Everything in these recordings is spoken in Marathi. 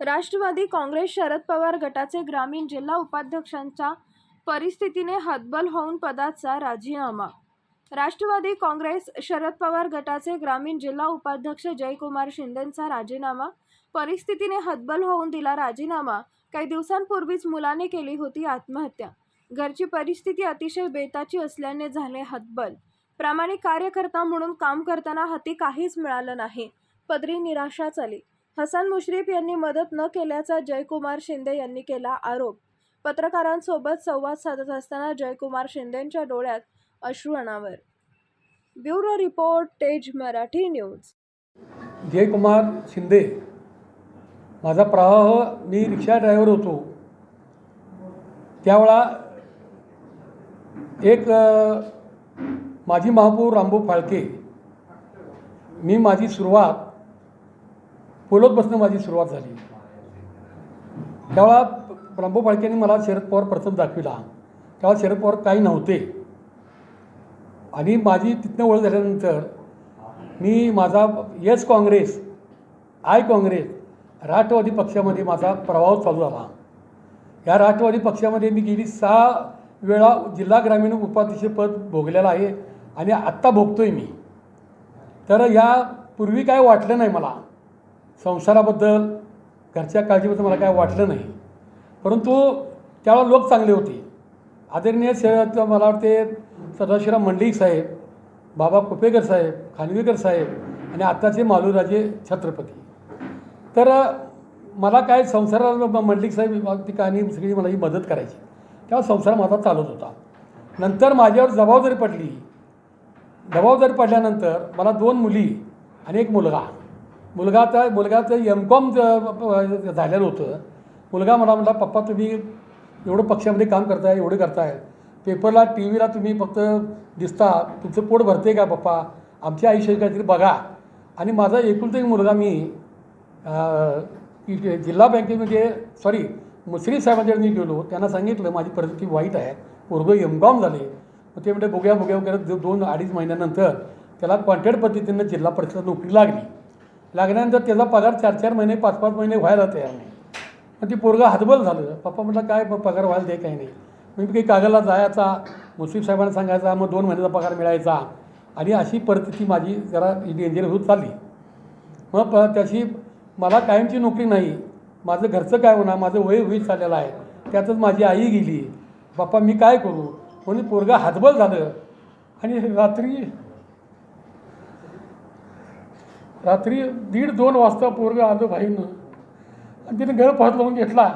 राष्ट्रवादी काँग्रेस शरद पवार गटाचे ग्रामीण जिल्हा उपाध्यक्षांच्या परिस्थितीने हतबल होऊन पदाचा राजीनामा. राष्ट्रवादी काँग्रेस शरद पवार गटाचे ग्रामीण जिल्हा उपाध्यक्ष जयकुमार शिंदेंचा राजीनामा. परिस्थितीने हतबल होऊन दिला राजीनामा. काही दिवसांपूर्वीच मुलाने केली होती आत्महत्या. घरची परिस्थिती अतिशय बेताची असल्याने झाले हतबल. प्रामाणिक कार्यकर्ता म्हणून काम करताना हाती काहीच मिळालं नाही. पदरी निराशा चाली हसन मुश्रीफ यांनी मदत न केल्याचा जयकुमार शिंदे यांनी केला आरोप. पत्रकारांसोबत संवाद साधत असताना जयकुमार शिंदेंच्या डोळ्यात अश्रू अनावर. ब्युरो रिपोर्ट तेज मराठी न्यूज. जयकुमार शिंदे माझा प्रवाह मी रिक्षा ड्रायव्हर होतो. त्यावेळा एक माझी माजी महापौर रामभाऊ फाळके मी माझी सुरुवात पोलोतपासून माझी सुरुवात झाली. त्यावेळा रामभाऊ फाळकेने मला शरद पवार प्रथम दाखविला. तेव्हा शरद पवार काही नव्हते. आणि माझी तिथनं ओळख झाल्यानंतर मी माझा येस काँग्रेस आय काँग्रेस राष्ट्रवादी पक्षामध्ये माझा प्रभाव चालू झाला. या राष्ट्रवादी पक्षामध्ये मी गेली सहा वेळा जिल्हा ग्रामीण उपाध्यक्षपद भोगलेलं आहे आणि आत्ता भोगतोय मी. तर या पूर्वी काय वाटलं नाही मला. संसाराबद्दल घरच्या काळजीबद्दल मला काय वाटलं नाही. परंतु त्यावेळेला लोक चांगले होते. आदरणीय शहरात मला वाटते सदाशिवराम मंडलिक साहेब बाबा कुपेकर साहेब खानवेकर साहेब आणि आत्ताचे मालूराजे छत्रपती. तर मला काय संसाराला मंडलिक साहेब ती कहाणी सगळी मला ही मदत करायची. तेव्हा संसार माझा चालत होता. नंतर माझ्यावर जबाबदारी पडली. जबाबदारी पडल्यानंतर मला दोन मुली आणि एक मुलगा. मुलगा तर मुलगाचं एम कॉम झालेलं होतं. मुलगा मला म्हटला पप्पा तुम्ही एवढं पक्षामध्ये काम करताय एवढं करताय. पेपरला टी व्हीला तुम्ही फक्त दिसता. तुमचं पोट भरते का पप्पा? आमच्या आयुष्यात काहीतरी बघा. आणि माझा एकुलता एक मुलगा मी जिल्हा बँकेमध्ये सॉरी मुश्रीफ साहेबांकडे मी गेलो. त्यांना सांगितलं माझी परिस्थिती वाईट आहे. पोरगं एम कॉम झाले. मग ते म्हणजे बोग्या बोग्या वगैरे दोन अडीच महिन्यानंतर त्याला कॉन्ट्रॅक्ट पद्धतीनं जिल्हा परिषद नोकरी लागली. लागल्यानंतर त्याचा पगार चार चार महिने पाच पाच महिने व्हायला तयार नाही मग ती पोरगा हातबल झालं. पप्पा म्हटलं काय पगार व्हायला दे काही नाही. मी काही कागदला जायचा मुस्लिम साहेबांना सांगायचा मग दोन महिन्याचा पगार मिळायचा. आणि अशी परिस्थिती माझी जरा डेंजर होत चालली. मग प त्याची मला कायमची नोकरी नाही. माझं घरचं काय होणार? माझं वय होईल चाललेलं आहे. त्यातच माझी आई गेली. बाप्पा मी काय करू? म्हणून पोरगा हातबल झालं. आणि रात्री रात्री दीड दोन वाजता पोरग आलं भाईनं. आणि तिने घर पाहत लावून घेतला.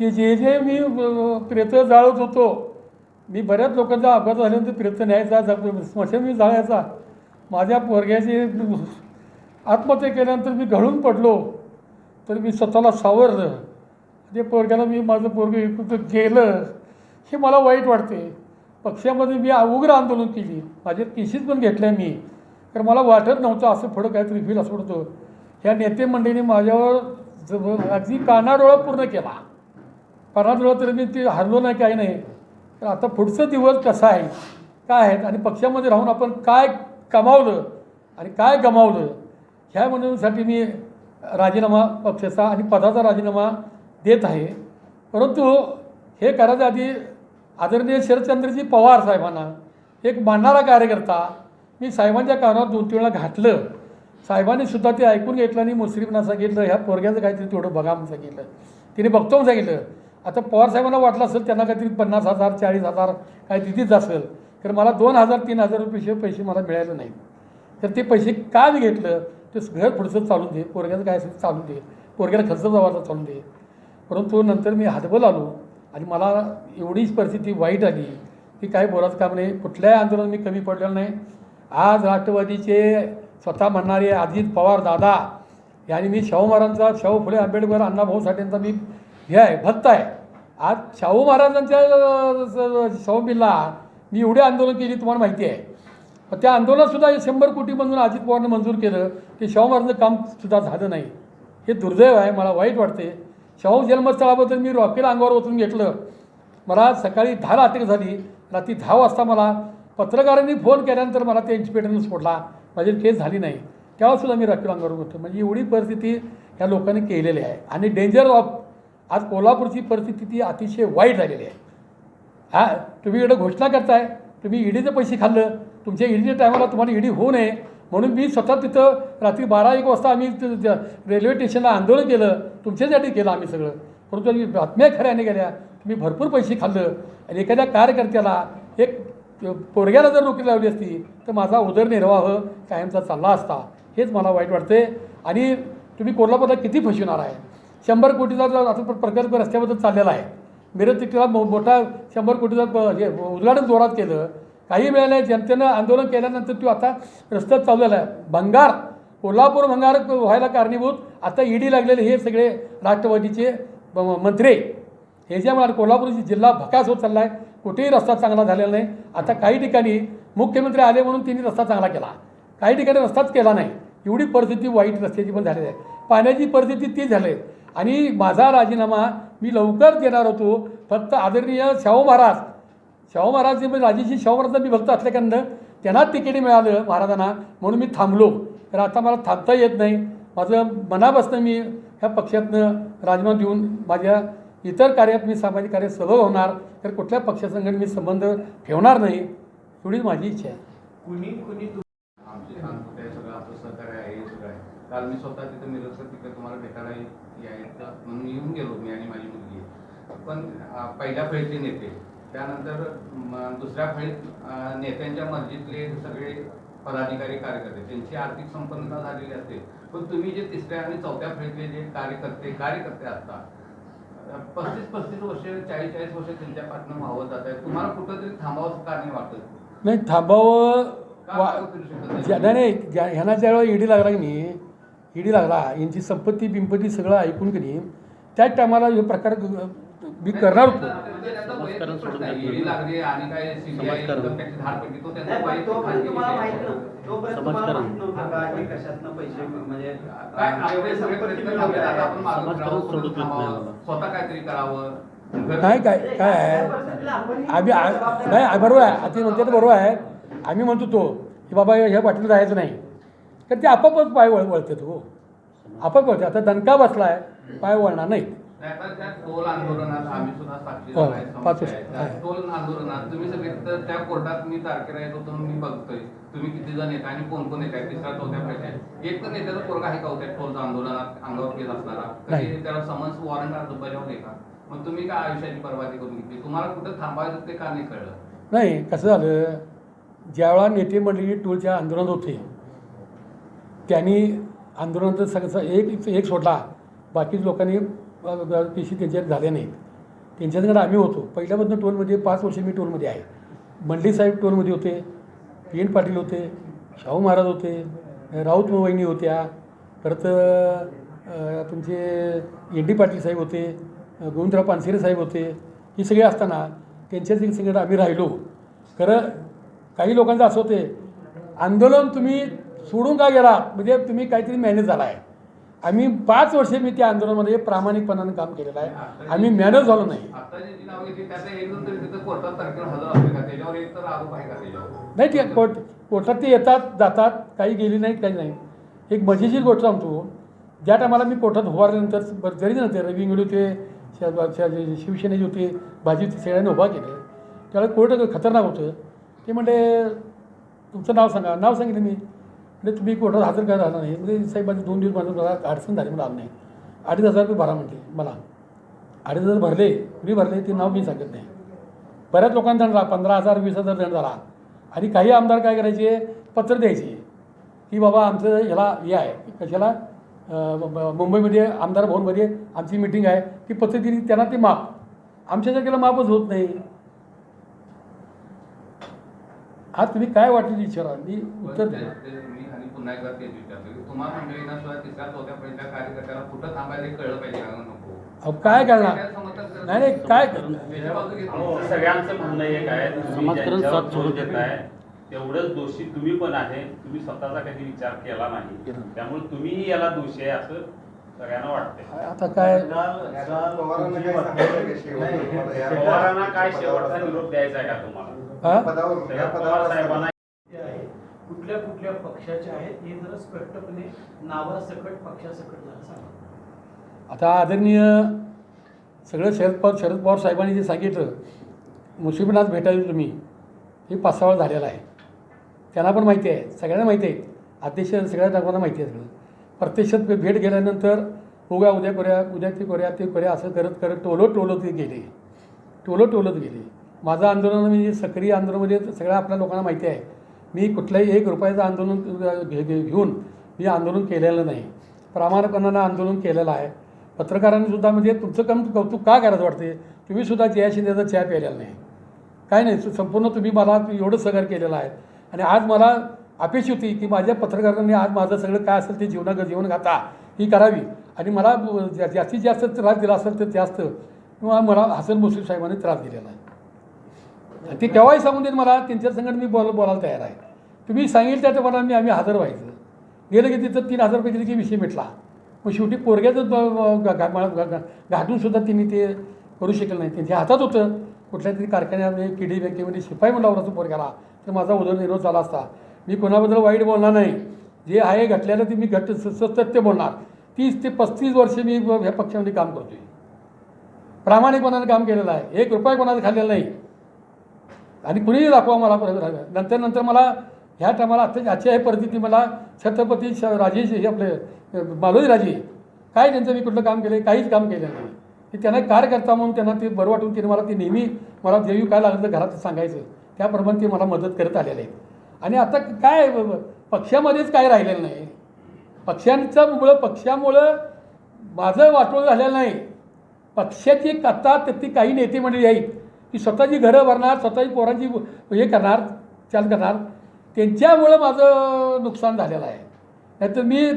जे जे जे मी प्रेत जाळत होतो मी बऱ्याच लोकांचा अपघात झाल्यानंतर प्रेत न्यायचा स्मशान मी जाळायचा. माझ्या पोरग्याचे आत्महत्या केल्यानंतर मी घडून पडलो तर मी स्वतःला सावरलं. ते पोरग्याला मी माझं पोरगं गेलं हे मला वाईट वाटते. पक्षामध्ये मी उग्र आंदोलन केली. माझे केशीच पण घेतल्या मी. तर मला वाटत नव्हतं असं पुढं काहीतरी होईल असं होतं ह्या नेते मंडळीने माझ्यावर ज- अगदी कानाडोळा पूर्ण केला. कानाडोळा तरी मी ते हरलो नाही काही नाही. तर आता पुढचं दिवस कसा आहे? काय आहेत आणि पक्षामध्ये राहून आपण काय कमावलं आणि काय गमावलं? ह्या म्हणूनसाठी मी राजीनामा पक्षाचा आणि पदाचा राजीनामा देत आहे. परंतु हे करायच्या आधी आदरणीय शरदचंद्रजी पवार साहेबांना एक मानणारा कार्यकर्ता मी साहेबांच्या कानावर दोन तीन वेळा घातलं. साहेबांनी सुद्धा ते ऐकून घेतलं आणि मुस्लिमना सांगितलं ह्या पोरग्याचं काहीतरी तेवढं बघा म्हणून सांगितलं. तिने बघतो म्हणून सांगितलं. आता पवार साहेबांना वाटलं असेल त्यांना काहीतरी पन्नास हजार चाळीस हजार काही तिथेच असेल. तर मला दोन हजार तीन हजार रुपये पैसे मला मिळाले नाहीत. तर ते पैसे का मी घेतलं? ते घर पुढचं चालून दे. पोरग्याचं काय असेल चालून दे. पोरग्याला खर्च जवळचा चालून दे. परंतु नंतर मी हातबल आलो आणि मला एवढीच परिस्थिती वाईट आली. की काय बोलायचं काम नाही. कुठल्याही आंदोलन मी कमी पडलेलं नाही. आज राष्ट्रवादीचे स्वतः म्हणणारे अजित पवार दादा यांनी मी शाहू महाराजांचा शाहू फुले आंबेडकर अण्णाभाऊ साठेंचा मी हे आहे भक्त आहे. आज शाहू महाराजांच्या शाहू बिल्ला मी एवढे आंदोलन केली तुम्हाला माहिती आहे. त्या आंदोलनातसुद्धा हे शंभर कोटीमधून अजित पवारनं मंजूर केलं ते शाहू महाराजांचं कामसुद्धा झालं नाही. हे दुर्दैव आहे मला वाईट वाटते. शाहू जन्मस्थळाबद्दल मी रॉकेल अंगावर ओतून घेतलं. मला सकाळी दहा रात्री झाली रात्री दहा वाजता मला पत्रकारांनी फोन केल्यानंतर मला ते इन्स्पेक्टरने सोडला. माझी केस झाली नाही. तेव्हासुद्धा मी राखीव अंगावर होतो. म्हणजे एवढी परिस्थिती ह्या लोकांनी केलेली आहे. आणि डेंजर ऑफ आज कोल्हापूरची परिस्थिती ती अतिशय वाईट झालेली आहे. हा तुम्ही इकडं घोषणा करताय. तुम्ही ईडीचे पैसे खाल्लं. तुमच्या ईडीच्या टायमाला तुम्हाला ईडी होऊ नये. म्हणून मी स्वतः तिथं रात्री बारा एक वाजता आम्ही रेल्वे स्टेशनला आंदोलन केलं. तुमच्यासाठी केलं आम्ही सगळं. परंतु आम्ही बातम्या खऱ्याने गेल्या. तुम्ही भरपूर पैसे खाल्लं. आणि एखाद्या कार्यकर्त्याला एक पोरग्याला जर नोकरी लावली असती तर माझा उदरनिर्वाह कायमचा चालला असता. हेच मला वाईट वाटते आणि तुम्ही कोल्हापूरला किती फसविणार आहे? शंभर कोटीचा आता प्रकल्प रस्त्याबद्दल चाललेला आहे. मिरज तिथला मो मोठा शंभर कोटीचा प- हे उद्घाटन जोरात केलं. काही वेळेला जनतेनं आंदोलन केल्यानंतर तो आता रस्त्यात चाललेला आहे. भंगार कोल्हापूर भंगार व्हायला कारणीभूत. आता ईडी लागलेले हे सगळे राष्ट्रवादीचे मंत्री. ह्याच्यामुळे कोल्हापूर जिल्हा भकास होत चालला आहे कुठेही रस्ता चांगला झालेला नाही. आता काही ठिकाणी मुख्यमंत्री आले म्हणून त्यांनी रस्ता चांगला केला. काही ठिकाणी रस्ताच केला नाही. एवढी परिस्थिती वाईट रस्त्याची पण झालेली आहे. पाण्याची परिस्थिती ती झाली. आहे आणि माझा राजीनामा मी लवकर देणार होतो. फक्त आदरणीय शाहू महाराज शाहू महाराज म्हणजे राजेशी शाहू महाराजांना मी भक्त असल्याकडनं त्यांना तिकीट मिळालं महाराजांना म्हणून मी थांबलो. तर आता मला थांबता येत नाही. माझं मनापासून मी ह्या पक्षातनं राजीनामा देऊन माझ्या इतर कार्यात मी सामाजिक कार्यात सहभाग होणार तर कुठल्या पक्षासंगत मी संबंध ठेवणार नाही एवढीच माझी इच्छा आहे. कुणी कुणी आमची सांगतो सगळं आपलं सहकार्य आहे सगळं आहे. काल मी स्वतः तिथं मिरजचं तिथं तुम्हाला भेटायला यायचं म्हणून येऊन गेलो मी आणि माझी मुलगी. पण पहिल्या फळीतले नेते. त्यानंतर दुसऱ्या फळीत नेत्यांच्या मर्जीतले सगळे पदाधिकारी कार्यकर्ते त्यांची आर्थिक संपन्नता झालेली असते. पण तुम्ही जे तिसऱ्या आणि चौथ्या फळीतले जे कार्यकर्ते कार्यकर्ते असतात पस्तीस पस्तीस वर्ष चाळीस चाळीस वर्ष त्यांच्या पाठनं जात आहे तुम्हाला कुठंतरी थांबावं का नाही वाटत नाही थांबावं वा नाही? ह्यांना ज्यावेळेला ईडी लागला की नाही ईडी लागला यांची संपत्ती बिंपत्ती सगळं ऐकून की नाही त्याच टायमाला हे प्रकार मी करणार होतो. नाही, म्हणजे काय काय काय आहे? आम्ही नाही बरोबर आहे. आता म्हणते तर बरोबर आहे. आम्ही म्हणतो तो की बाबा ह्या पाठीला जायचं नाही. तर ते आपापच पाय वळ वळते तो आपाप वळते. आता दणका बसला आहे पाय वळणार नाही नाही, आता त्या टोल आंदोलनात आम्ही सुद्धा हो, समस्या. आहे. टोल आंदोलनात तुम्ही सगळे तर त्या कोर्टात मी तारखेला येत होतो मी बघतोय. तुम्ही किती जण येत आणि कोण कोण येत आहे? तिसरा चौथ्या पाहिजे एक तर नेत्याचा पोरगा आहे का होत्या टोलच्या आंदोलनात अंगावर केस असणारा? नाही. कधी त्याला समन्स वॉरंट अर्ज बजावले का मग तुम्ही काय आयुष्याची करून घेतली? तुम्हाला कुठं थांबायचं ते का नाही कळलं? नाही कसं झालं ज्यावेळा नेते मंडळी टोलच्या आंदोलनात होते त्यांनी आंदोलनात सगळं एक एक सोडला. बाकीच लोकांनी पेशी त्यांच्यात झाल्या नाहीत. त्यांच्याकडे आम्ही होतो. पहिल्यापासून टोलमध्ये म्हणजे पाच वर्ष मी टोलमध्ये आहे. मंडली साहेब टोलमध्ये होते. पी एन पाटील होते. शाहू महाराज होते. राऊत वहिनी होत्या. परत तुमचे एन डी पाटील साहेब होते. गोविंदराव पानसेरे साहेब होते. ही सगळे असताना त्यांच्याच एक आम्ही राहिलो. खरं काही लोकांचं असं होते आंदोलन तुम्ही सोडून का गेला म्हणजे तुम्ही काहीतरी मॅनेज झाला आहे आम्ही पाच वर्षे मी त्या आंदोलनामध्ये प्रामाणिकपणानं काम केलेलं आहे. आम्ही मॅनेज झालो नाही. नाही कोर्ट कोर्टात ते येतात जातात काही गेली नाहीत काही नाही. एक मजेशीर गोष्ट सांगतो. ज्या टायमाला मी कोर्टात उभारल्यानंतर बरं जरी नव्हते रवी इंगळे होते शिवसेनेचे होते भाजी सगळ्यांनी उभा केलं. त्यावेळेला कोर्ट खतरनाक होतं. ते म्हणले तुमचं नाव सांगा. नाव सांगितलं मी. म्हणजे तुम्ही कोर्टात हजर काय राहणार नाही. म्हणजे साहेब माझे दोन दिवस माझं मला अडचण झाली मला आलं नाही. अडीच हजार रुपये भरा म्हटले मला. अडीच हजार भरले कुणी भरले ते नाव मी सांगत नाही. बऱ्याच लोकांना दंड झाला पंधरा हजार वीस हजार दंड झाला. आणि काही आमदार काय करायचे पत्र द्यायचे की बाबा आमचं ह्याला हे आहे कशाला मुंबईमध्ये आमदार भवनमध्ये आमची मिटिंग आहे ती पत्र दिली त्यांना ते माफ. आमच्या जागेला माफच होत नाही. आज तुम्ही काय वाटलं विचारा मी उत्तर मी आणि पुन्हा एकदा तेच विचारतो की तुम्हा मंडळींना सुद्धा तिसऱ्या चौथ्या पहिल्या कार्यकर्त्याला कुठं थांबायला हे कळलं पाहिजे का? नको. अहो काय करणार? नाही नाही काय सगळ्यांचं म्हणणं एक आहे तुम्ही समाजकारण ज्यांच्यावर साथ सोडून दोष देत देताय तेवढंच दोषी तुम्ही पण आहे तुम्ही स्वतःचा कधी विचार केला नाही. त्यामुळे तुम्हीही याला दोषी आहे असं सगळ्यांना वाटतंय. आता काय? पवारांना काय सांगायचं का शेवटी? पवारांना काय शेवटचा निरोप द्यायचा आहे का तुम्हाला? हा? पदावर या सगळ्या पवार पदावर साहेबांना कुठल्या कुठल्या पक्षाचे आहेत हे जरा स्पष्टपणे नावासकट पक्षासकट जरा सांगा. आता आदरणीय सगळं शरद पवार शरद पवार साहेबांनी जे सांगितलं मुसीबनाथ भेटायला तुम्ही हे पाच सहा वेळा झालेलं आहे. त्यांना पण माहिती आहे सगळ्यांना माहिती आहे अध्यक्ष सगळ्या लोकांना माहिती आहे सगळं. प्रत्यक्षात भेट गेल्यानंतर उगा उद्या करूया उद्या ते करूया ते करूया असं करत करत टोलो टोलत गेले. टोलो टोलत गेले. माझं आंदोलन म्हणजे सक्रिय आंदोलनमध्ये म्हणजे सगळ्या आपल्या लोकांना माहिती आहे. मी कुठल्याही एक रुपयाचं आंदोलन घे- घे- घेऊन मी आंदोलन केलेलं नाही. प्रामाणिकपणानं आंदोलन केलेलं आहे. पत्रकारांनीसुद्धा म्हणजे तुमचं काम कौतुक का करायचं वाटते तुम्हीसुद्धा जया शिंदेचा चहा प्यायलेला नाही. काय नाही संपूर्ण तुम्ही मला एवढं सहकार्य केलेलं आहे. आणि आज मला अपेक्षा होती की माझ्या पत्रकारांनी आज माझं सगळं काय असेल ते जीवना घाता ही करावी. आणि मला जास्तीत जास्त त्रास दिला असेल तर जास्त. किंवा मला हसन मुश्रीफ साहेबांनी त्रास दिलेला आहे. ते केव्हाही सांगून देत मला त्यांच्या संगत मी बोल बोलायला तयार आहे. तुम्ही सांगितलं त्या मला मी आम्ही हजर व्हायचं. गेलं की तिथं तीन हजार रुपये दिले की विषय मिटला. मग शेवटी पोरग्याचं घाटून सुद्धा तिने ते करू शकलं नाही. त्यांच्या हातात होतं. कुठल्या तरी कारखान्यामध्ये म्हणजे किडी बँकेमध्ये शिपाई म्हणला होता पोरग्याला. तर माझा उदरनिर्वाह झाला असता. मी कोणाबद्दल वाईट बोलणार नाही. जे आहे घटल्यानं ते मी घट स- सत्य बोलणार. तीस ते पस्तीस वर्ष मी ह्या पक्षामध्ये काम करतोय. प्रामाणिकपणाने काम केलेलं आहे. एक रुपया कोणाचा खाल्लेला नाही. आणि कुणीही दाखवा मला परत नंतर नंतर मला ह्या टायमाला आता आजची आहे परिस्थिती. मला छत्रपती श राजेश हे आपले मालोजीराजे काय त्यांचं मी कुठलं काम केलं काहीच काम केलं नाही. की त्यांना कार्यकर्ता म्हणून त्यांना ते बरं वाटून की मला ते नेहमी मला देवी काय लागलं तर घरात सांगायचं. त्याप्रमाणे ते मला मदत करत आलेले आहेत. आणि आता काय पक्षामध्येच काय राहिलेलं नाही. पक्षांचं मुळं पक्षामुळं माझं वाटोळ झालेलं नाही. पक्षाची कथा आता काही नेते मंडळी आहेत. की स्वतःची घरं भरणार स्वतःची पोरांची हे करणार चाल करणार. त्यांच्यामुळं माझं नुकसान झालेलं आहे. नाहीतर मी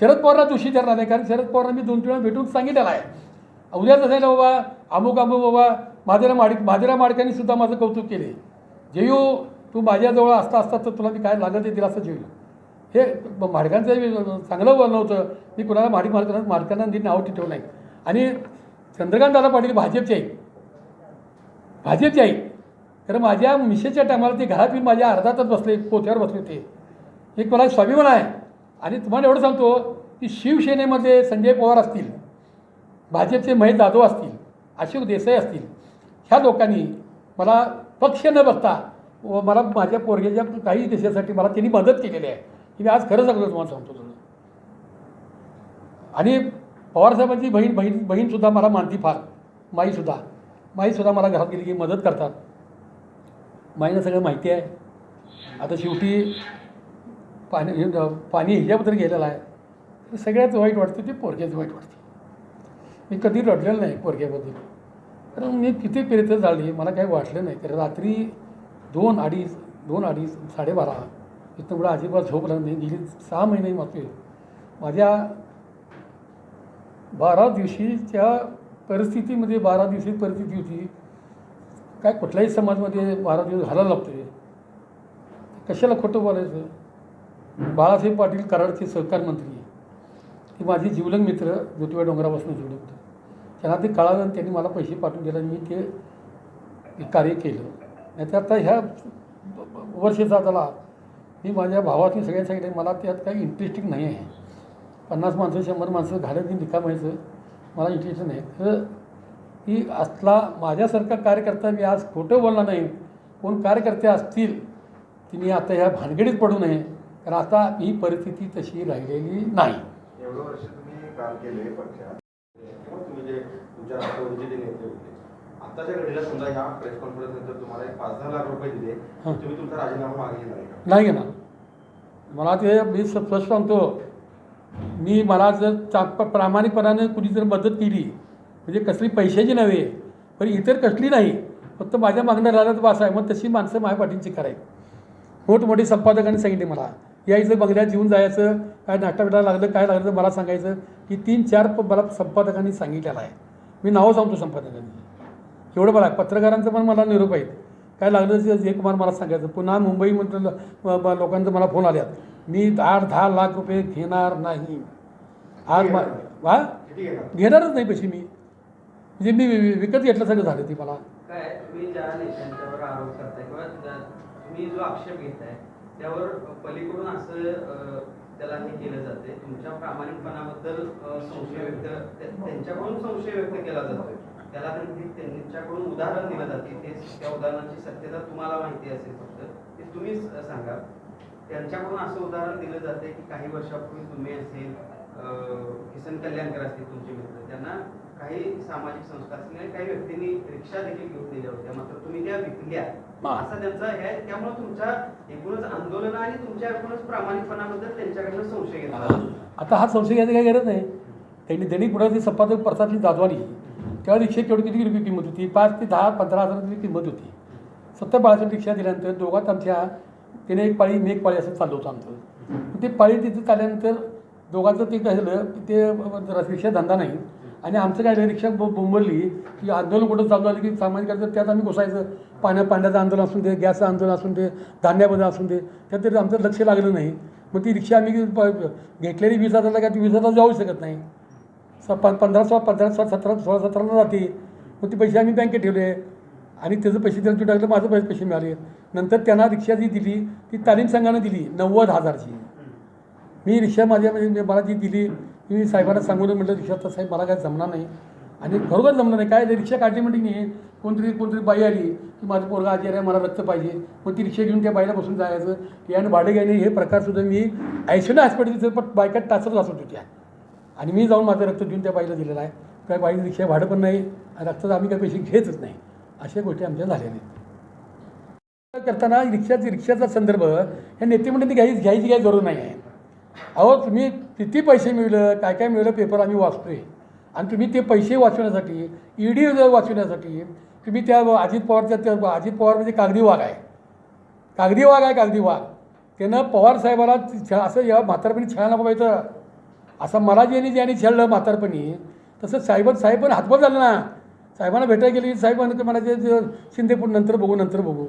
शरद पवारला दोषी धरणार नाही कारण शरद पवारला मी दोन तीन वेळा भेटून सांगितलेलं आहे. उद्याच असेल बाबा अमुक अमुक बाबा माधेरा माडिक माधेरा माडकांनी सुद्धा माझं कौतुक केले. जेयू तू माझ्याजवळ असता असता तर तुला मी काय लागलं ते दिलं असं जेयू. हे माडकांचं चांगलं बोलणं होतं मी कुणाला माडिक मालकांना माडकांना नीट नाव ठेवलं नाही. आणि चंद्रकांत दादा पाटील भाजपचे भाजपचे आहेत तर माझ्या मिशेच्या टायमाला ते घरात येऊन माझ्या अर्धातच बसले पोथ्यावर बसले होते. एक मला स्वाभिमान आहे. आणि तुम्हाला एवढं सांगतो की शिवसेनेमध्ये संजय पवार असतील भाजपचे महेश जाधव असतील अशोक देसाई असतील ह्या लोकांनी मला पक्ष न बघता व मला माझ्या पोरग्याच्या काही देशासाठी मला त्यांनी मदत केलेली आहे. की मी आज खरं सांगतो तुम्हाला सांगतो. तुला आणि पवारसाहेबांची बहीण बहीण बहीणसुद्धा मला मानती फार माईसुद्धा माईसुद्धा मला घरात गेली की मदत करतात. माईनं सगळं माहिती आहे. आता शेवटी पाणी हे- पाणी ह्याच्याबद्दल गेलेलं आहे. तर सगळ्यात वाईट वाटतं ते पोरग्याच वाईट वाटते. मी कधी रडलेलं नाही पोरग्याबद्दल. कारण मी किती प्रेरित झाली मला काही वाटलं नाही. कारण रात्री दोन अडीच दोन अडीच साडेबारा इथं मला अजिबात झोप लागली नाही. गेली सहा महिने मागतोय. माझ्या बारा दिवशीच्या परिस्थितीमध्ये म्हणजे बारा दिवशी परिस्थिती होती. काय कुठल्याही समाजमध्ये बारा दिवस घालायला लागतोय. कशाला खोटं बोलायचं? बाळासाहेब पाटील कराडचे सहकार मंत्री. ते माझे जीवलग मित्र ज्योतिबा डोंगरापासून जुळले होते. त्यांना ते कळालं आणि त्यांनी मला पैसे पाठवून दिले आणि मी ते कार्य केलं. नाही तर आता ह्या वर्षाचा झाला मी माझ्या भावातून सगळ्यांसाठी सांगितलं मला त्यात काही इंटरेस्टिंग नाही आहे. पन्नास माणसं शंभर माणसं घालत निकाम व्हायचं. मला इंटरेस्ट नाही. तर की असला माझ्यासारखा कार्यकर्ता मी आज खोटं बोलणार नाही. कोण कार्यकर्ते असतील की मी आता ह्या भानगडीत पडू नये. कारण आता ही परिस्थिती तशी राहिलेली नाही. एवढं वर्ष तुम्ही काम केले पक्षात. किंवा तुम्ही जे तुमच्या राष्ट्रवादीचे जे नेते होते आताच्या घडीला समजा ह्या प्रेस कॉन्फरन्स नंतर तुम्हाला एक पाच दहा लाख रुपये दिले. तुम्ही तुमचा राजीनामा मागे घेणार आहे का? नाही घेणार. मला ते मी स्पष्ट सांगतो मी मला जर चा प- प्रामाणिकपणाने कुणी जर मदत केली म्हणजे कसली पैशाची नव्हे पण इतर कसली नाही फक्त माझ्या मागणं राहिलं तर वास आहे मग तशी माणसं माझ्या पाठींची करायची मोठमोठी संपादकांनी सांगितले मला यायचं बंगल्यात जेवून जायचं काय नाश्ता बिटा लागलं काय लागलं तर मला सांगायचं की तीन चार प- मला संपादकांनी सांगितलेलं आहे. मी नावं सांगतो संपादकांनी एवढं मला पत्रकारांचं पण मला निरोप आहे काय लागलं तर जे कुमार मला सांगायचं. पुन्हा मुंबई म्हटलं लोकांचं मला फोन आल्यात. मी आठ दहा लाख रुपये घेणार नाही. आज मा वा घेणारच नाही पैसे मी. म्हणजे मी विकत घेतल्यासारखं झालं ती मला. काय तुम्ही ज्या नेत्यांच्यावर आरोप करताय किंवा ज्या- तुम्ही जो आक्षेप घेताय त्यावर पलीकडून असं त्याला हे केलं जाते तुमच्या प्रामाणिकपणाबद्दल संशय व्यक्त त्या- त्यांच्याकडून संशय व्यक्त केला जातोय. त्याला त्यांनी त्यांच्याकडून उदाहरण दिलं जाते ते त्या उदाहरणाची सत्यता तुम्हाला माहिती असेल फक्त ते तुम्हीच सांगा त्यांच्याकडून असं उदाहरण दिलं जाते की काही वर्षापूर्वी तुम्ही असेल किसन कल्याणकर असतील तुमचे मित्र त्यांना काही सामाजिक संस्था असलेल्या काही व्यक्तींनी रिक्षा देखील घेऊन दिल्या होत्या मात्र तुम्ही त्या विकल्या. असा त्यांचा हे. त्यामुळे तुमच्या एकूणच आंदोलन आणि तुमच्या एकूणच प्रामाणिकपणाबद्दल त्यांच्याकडनं संशय घेतला. आता हा संशय घ्यायची काही गरज नाही त्यांनी दैनिक पुढारी संपादक प्रतापसिंग जाधवानी तेव्हा रिक्षा एवढी किती रुपये किंमत होती? पाच ते दहा पंधरा हजार रुपये किंमत होती. सत्तर बाळासाठी रिक्षा दिल्यानंतर दोघात आमच्या त्याने एक पाळी मी एक पाळी असं चाललं होतं आमचं. ते पाळी तिथं चालल्यानंतर दोघांचं ते काय झालं की ते रिक्षा धंदा नाही. आणि आमचं काय झालं रिक्षा बोंबरली की आंदोलन कुठं चालू झालं की सामाजिक करायचं त्यात आम्ही घुसायचं. पाण्या पाण्याचं आंदोलन असून दे गॅसचं आंदोलन असून दे धान्याबद्दल असून दे. त्यात तरी आमचं लक्ष लागलं नाही. मग ती रिक्षा आम्ही प- घेतलेली वीस हजारला का ती वीस हजार जाऊ शकत नाही. स प पंधरा सोळा पंधरा सोळा सतरा सोळा सतराला जाते. मग ते पैसे आम्ही बँकेत ठेवले. आणि त्याचं पैसे त्याला टाकलं माझं पैसे पैसे मिळाले. नंतर त्यांना रिक्षा जी दिली ती तालीम संघानं दिली नव्वद हजारची. मी रिक्षा माझ्या म्हणजे मला जी दिली मी साहेबांना सांगून म्हटलं रिक्षा तर साहेब मला काय जमणार नाही. आणि खरोखर जमलं नाही. काय रिक्षा काढली म्हणजे नाही कोणतरी कोणतरी बाई आली की माझं पोरगा आजारी आहे मला रक्त पाहिजे. मग ती रिक्षा घेऊन त्या बाईला बसून जायचं. यानं भाडे घ्यायने हे प्रकारसुद्धा मी आयसोना हॉस्पिटलचं पण बायकात टाचत वाचत होत्या. आणि मी जाऊन माझं रक्त देऊन त्या बाईला दिलेलं आहे. काय बाई रिक्षा भाडं पण नाही आणि रक्ताचं आम्ही काही पैसे घेतच नाही. अशा गोष्टी आमच्या झाल्या आहेत करताना रिक्षाची रिक्षाचा संदर्भ हे नेते म्हणजे घ्यायची घ्यायची काही गरज नाही आहे. अहो तुम्ही किती पैसे मिळलं काय काय मिळलं पेपर आम्ही वाचतोय. आणि तुम्ही ते पैसे वाचवण्यासाठी ई डी वाचवण्यासाठी तुम्ही त्या अजित पवारच्या त्या अजित पवार म्हणजे कागदी वाघ आहे. कागदी वाघ आहे कागदी वाघ. त्यानं पवार साहेबाला छ- असं या म्हातारपणी छळायला पाहिजे असं मला ज्यांनी ज्यांनी छळलं म्हातारपणी तसं साहेब साहेब पण हातभर झालं ना. साहेबांना भेटायला गेली साहेब म्हणते मला ते शिंदे पण नंतर बघू नंतर बघू.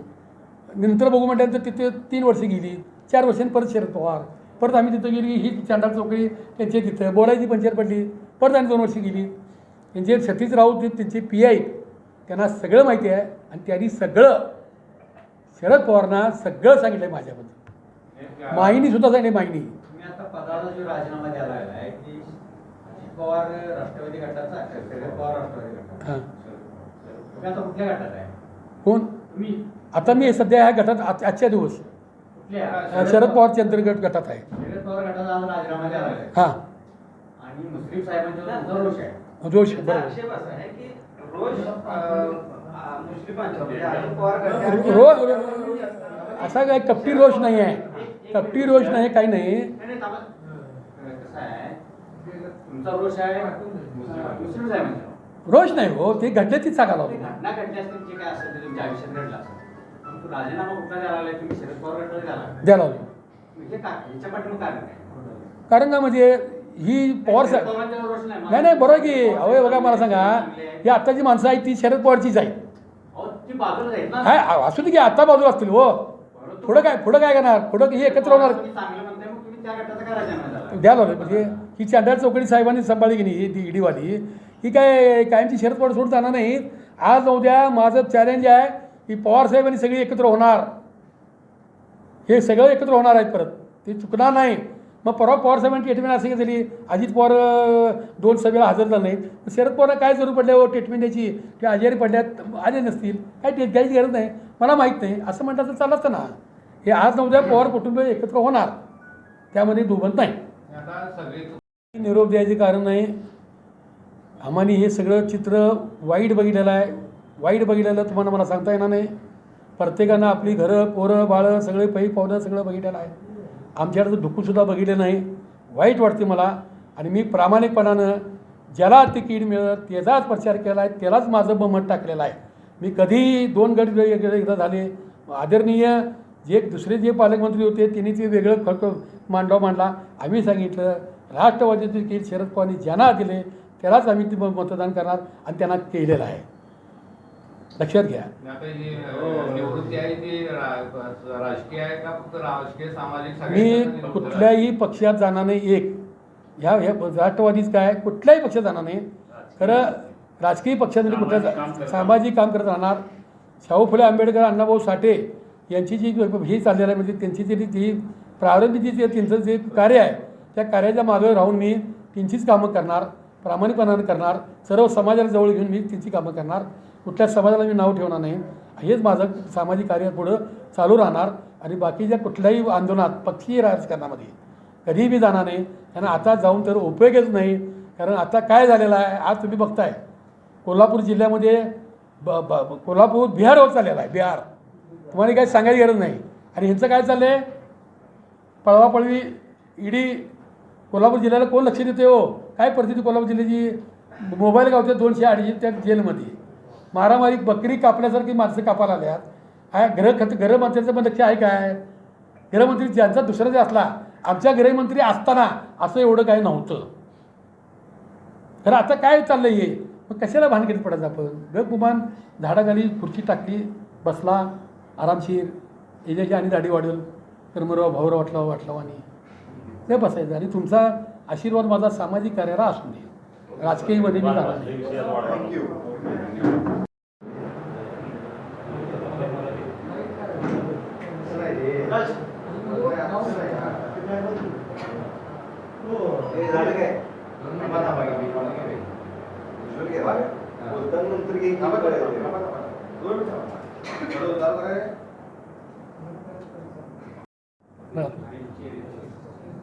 नंतर बघू म्हटल्यानंतर तिथे तीन वर्षे गेली. चार वर्षांनी परत शरद पवार. परत आम्ही तिथं गेली ही चांडाळ चौकडी त्यांच्या तिथं बोलायची पंचायत पडली. परत आणि दोन वर्षे गेली. त्यांचे सतीश राऊत ते त्यांचे पी आय त्यांना सगळं माहिती आहे. आणि त्यांनी सगळं शरद पवारांना सगळं सांगितलं आहे माझ्याबद्दल. माहिनी सुद्धा सांगितली माहिनी पदाला जो राजीनामा द्यायला आहे की अजित पवार राष्ट्रवादी गटाचा शरद पवार राष्ट्रवादी गटाचा हां तुम्ही आता कुठल्या गटात आहे कोण तुम्ही आता मी सध्या ह्या गटात आज- आजच्या दिवस कुठल्या शरद पवारच्या अंतर्गत गटात आहे शरद पवार गटाचा आज राजीनामा द्यायला आहे हां आणि मुस्लिम साहेबांच्या रोष आहे जोश त्याचा बरोबर आक्षेप असा आहे की रोज अ, अ, मुस्लिमांच्या म्हणजे अजित पवार गटाच्या- रो रो- असा काय कपटी रोष नाही आहे कपटी रोष नाही काही नाही नाही, नाही, थांबा. आहे तुमचा रोष आहे नाही हो ते घडले तीच सांगायला ते घटना घडली असतील जे काय असेल ते तुमच्या आयुष्यात घडलं असेल. पण तू राजीनामा कुठला द्यायला लागलाय? तुम्ही शरद द्यायला लागलाय. द्यायला म्हणजे याच्या पाठीमागं कारण काय? कारण का म्हणजे ही पवार शरद साहेब रोष नाही नाही नाही बरोबर की. अहो हे बघा मला सांगा. ही आत्ताची माणसं आहेत ती शरद पवारचीच आहे अहो, ती बाजूला जाईल ना. काय असू दे की आता बाजूला असतील हो. पुढं काय पुढं काय करणार? पुढं ही एकत्र होणार. तुम्ही चांगलं म्हणताय मग तुम्ही त्या गटाचा काय राजीनामा द्यायला म्हणजे ही चांडाळ चौकडी साहेबांनी सांभाळली की नाही ती ईडीवाली? ही काय कायमची शरद पवार सोडून जाणार नाही? आज उद्या माझं चॅलेंज आहे की पवार साहेबांनी सगळी एकत्र होणार. हे सगळं एकत्र होणार आहेत परत. ते चुकणार नाही. मग परवा पवार साहेबांची ट्रीटमेंट अशी झाली अजित पवार दोन सभेला हजर झाले नाहीत. शरद पवार काय जरूर पडल्या ट्रीटमेंट हो द्यायची? किंवा आजारी पडल्यात आले नसतील. काय ते द्यायची गरज नाही. मला माहीत नाही. असं म्हटलं तर चालत ना. हे आज नव्हत्या पवार कुटुंब एकत्र होणार. त्यामध्ये दुभत नाही. आता निरोप द्यायचे कारण नाही. आम्हाने हे सगळं चित्र वाईट बघितलेलं आहे. वाईट बघितलेलं तुम्हाला मला सांगता येणार नाही. प्रत्येकानं आपली घरं पोरं बाळं सगळे पै पावलं सगळं बघितलेलं आहे. आमच्याकडे दुःखसुद्धा बघितलं नाही. वाईट वाटते मला. आणि मी प्रामाणिकपणानं ज्याला तिकीट मिळत त्याचाच प्रचार केला आहे त्यालाच माझं बहुमत टाकलेलं आहे. मी कधी दोन गट एकदा झाले. आदरणीय जे दुसरे जे पालकमंत्री होते त्यांनी ते वेगळं खर्च मांडवा मांडला. आम्ही सांगितलं राष्ट्रवादीचे तिकीट शरद पवारांनी ज्यांना दिले त्यालाच आम्ही ते मतदान करणार आणि त्यांना केलेलं आहे. लक्षात घ्या. आता ही ती का मी कुठल्याही पक्षात जाणार नाही एक. ह्या ह्या राष्ट्रवादीच काय कुठल्याही पक्षात जाणार नाही. खरं राजकीय पक्षामध्ये कुठल्या सामाजिक काम करत राहणार. शाहू फुले आंबेडकर अण्णाभाऊ साठे यांची जी हे चाललेलं आहे म्हणजे त्यांची जी जी प्रारंभी जे त्यांचं जे कार्य आहे त्या कार्याच्या मागे राहून मी त्यांचीच कामं करणार प्रामाणिकपणाने करणार सर्व समाजाला जवळ घेऊन मी त्यांची कामं करणार. कुठल्या समाजाला मी नाव ठेवणार नाही. हेच माझं सामाजिक कार्य पुढं चालू राहणार आणि बाकीच्या कुठल्याही आंदोलनात पक्षीय राजकारणामध्ये कधीही मी जाणार नाही. कारण आता जाऊन तर उपयोगच नाही. कारण आता काय झालेलं आहे आज तुम्ही बघताय. कोल्हापूर जिल्ह्यामध्ये ब ब ब- कोल्हापूर बिहार होत चाललेला आहे बिहार. तुम्हाला काही सांगायची गरज नाही. आणि ह्यांचं काय चाललं आहे पळवापळवी ईडी कोल्हापूर जिल्ह्याला कोण लक्ष देते हो? काय परिस्थिती कोल्हापूर जिल्ह्याची? मोबाईल गावते दोनशे अडीचशे त्या जेलमध्ये. मारामारी बकरी कापल्यासारखी माणसं कापायला आल्यात आहे गृह खत गृहमंत्र्यांचं पण लक्ष आहे काय? गृहमंत्री ज्यांचा दुसरा जे असला आमच्या गृहमंत्री असताना असं एवढं काही नव्हतं. तर आता काय चाललं हे? मग कशाला भानगडीत पडायचं आपण? ग गुमान झाडाखाली खुर्ची टाकली बसला आरामशीर. याच्याशी आणि दाढी वाढेल कर्मराव भाऊरा वाटला वाटला आणि ते बसायचं आणि तुमचा आशीर्वाद माझा सामाजिक कार्याला असू दे. राजकीयमध्ये मी जाणार नाही.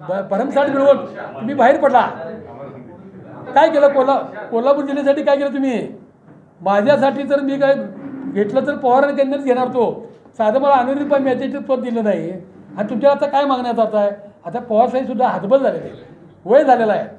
ब- भरमसाठ मिळवून तुम्ही बाहेर पडला. काय केलं कोल्हा कोल्हापूर जिल्ह्यासाठी काय केलं तुम्ही? माझ्यासाठी जर मी काय घेतलं तर पवार केंद्रच घेणार तो. साधं मला अनिल रुपये मॅचेचं पद दिलं नाही. आणि तुमच्या आता काय मागण्यात आता आहे? आता पवारसाहेबसुद्धा हातबल झालेले. आहे. वय झालेला आहे.